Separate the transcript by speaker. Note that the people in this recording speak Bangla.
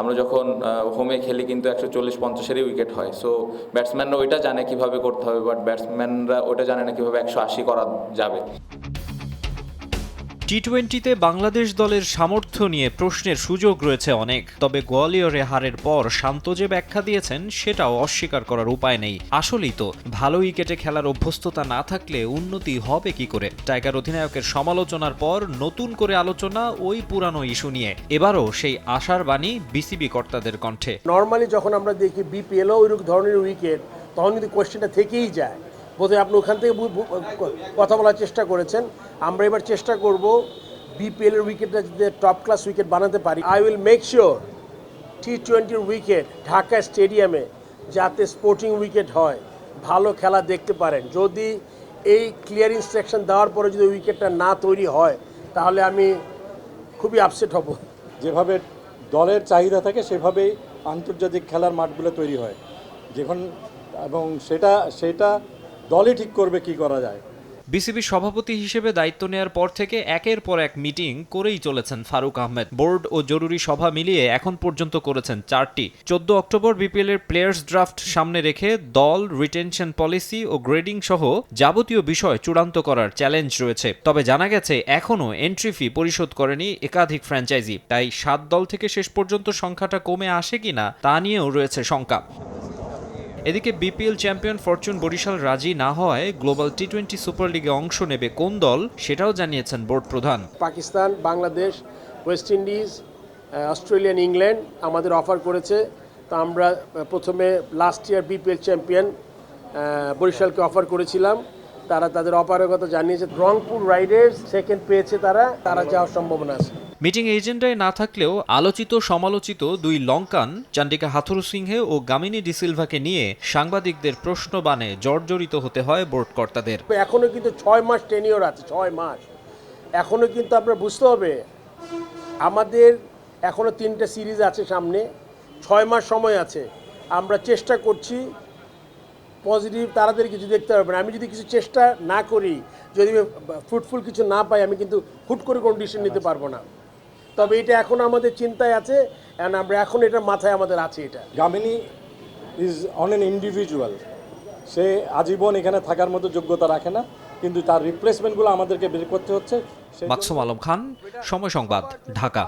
Speaker 1: আমরা যখন হোমে খেলি কিন্তু একশো চল্লিশ, পঞ্চাশেরই উইকেট হয়। সো ব্যাটসম্যানরা ওইটা জানে কীভাবে করতে হবে বাট ব্যাটসম্যানরা ওইটা জানে না কীভাবে একশো আশি করা যাবে।
Speaker 2: টি টোয়েন্টিতে বাংলাদেশ দলের সামর্থ্য নিয়ে প্রশ্নের সুযোগ রয়েছে অনেক। তবে গোয়ালিয়রে হারের পর শান্ত যে ব্যাখ্যা দিয়েছেন, সেটাও অস্বীকার করার উপায় নেই। আসলেই তো, ভালো উইকেটে খেলার অভ্যস্ততা না থাকলে উন্নতি হবে কি করে? টাইগার অধিনায়কের সমালোচনার পর নতুন করে আলোচনা ওই পুরানো ইস্যু নিয়ে। এবারও সেই আশার বাণী বিসিবি কর্তাদের কণ্ঠে।
Speaker 3: নর্মালি যখন আমরা দেখি বিপিএলও ওই ধরনের উইকেট, তখন কিন্তু কোয়েশ্চেনটা থেকেই যায়। বোধহয় আপনি ওখান থেকে কথা বলার চেষ্টা করেছেন। আমরা এবার চেষ্টা করব বিপিএল এর উইকেটটা যদি টপ ক্লাস উইকেট বানাতে পারি। I will make sure T টোয়েন্টির উইকেট ঢাকা স্টেডিয়ামে যাতে স্পোর্টিং উইকেট হয়, ভালো খেলা দেখতে পারেন। যদি এই ক্লিয়ার ইনস্ট্রাকশন দেওয়ার পরে যদি উইকেটটা না তৈরি হয়, তাহলে আমি খুবই আপসেট হব।
Speaker 4: যেভাবে দলের চাহিদা থাকে, সেভাবেই আন্তর্জাতিক খেলার মাঠগুলো তৈরি হয়। যখন এবং সেটা সেটা দলই ঠিক করবে কি করা যায়।
Speaker 2: বিসিবি সভাপতি হিসেবে দায়িত্ব নেয়ার পর থেকে একের পর এক মিটিং করেই চলেছেন ফারুক আহমেদ। বোর্ড ও জরুরি সভা মিলিয়ে এখন পর্যন্ত করেছেন চারটি। চোদ্দ অক্টোবর বিপিএল এর প্লেয়ার্স ড্রাফট সামনে রেখে দল, রিটেনশন পলিসি ও গ্রেডিং সহ যাবতীয় বিষয় চূড়ান্ত করার চ্যালেঞ্জ রয়েছে। তবে জানা গেছে, এখনও এন্ট্রি ফি পরিশোধ করেনি একাধিক ফ্র্যাঞ্চাইজি। তাই সাত দল থেকে শেষ পর্যন্ত সংখ্যাটা কমে আসে কিনা তা নিয়েও রয়েছে শঙ্কা। এদিকে বিপিএল চ্যাম্পিয়ন ফরচুন বরিশাল রাজি না হওয়ায় গ্লোবাল টি টোয়েন্টি সুপার লিগে অংশ নেবে কোন দল, সেটাও জানিয়েছেন বোর্ড প্রধান।
Speaker 3: Pakistan, Bangladesh, West Indies Australian England আমাদের অফার করেছে। তো আমরা প্রথমে লাস্ট ইয়ার বিপিএল চ্যাম্পিয়ন বরিশালকে অফার করেছিলাম। তারা তাদের কথা জানিয়েছে। রংপুর রাইডার্স সেকেন্ড পেয়েছে তারা। তারা যাওয়ার সম্ভাবনা আছে।
Speaker 2: মিটিং এজেন্ডায় না থাকলেও আলোচিত সমালোচিত দুই লঙ্কান, চান্ডিকা হাথুরু সিংহে ও গামিনী ডিসিলভাকে নিয়ে সাংবাদিকদের প্রশ্নবাণে জর্জরিত হতে হয় বোর্ড কর্তাদের।
Speaker 3: এখনও কিন্তু ছয় মাস টেনিওর আছে, ছয় মাস। এখনও কিন্তু আপনার বুঝতে হবে, আমাদের এখনও তিনটে সিরিজ আছে সামনে, ছয় মাস সময় আছে। আমরা চেষ্টা করছি পজিটিভ তাড়াতাড়ি কিছু দেখতে পারবেন আমি যদি কিছু চেষ্টা না করি, যদি ফ্রুটফুল কিছু না পাই, আমি কিন্তু হুট করে কোনো ডিসিশন নিতে পারব না। তবে এটা এখন আমাদের চিন্তায় আছে অ্যান্ড আমরা এখন এটা মাথায় আমাদের আছে এটা।
Speaker 4: Gamini is on an individual সে আজীবন এখানে থাকার মতো যোগ্যতা রাখে না কিন্তু তার রিপ্লেসমেন্টগুলো আমাদেরকে বের করতে হচ্ছে
Speaker 2: মাকসুম আলম খান সময় সংবাদ ঢাকা।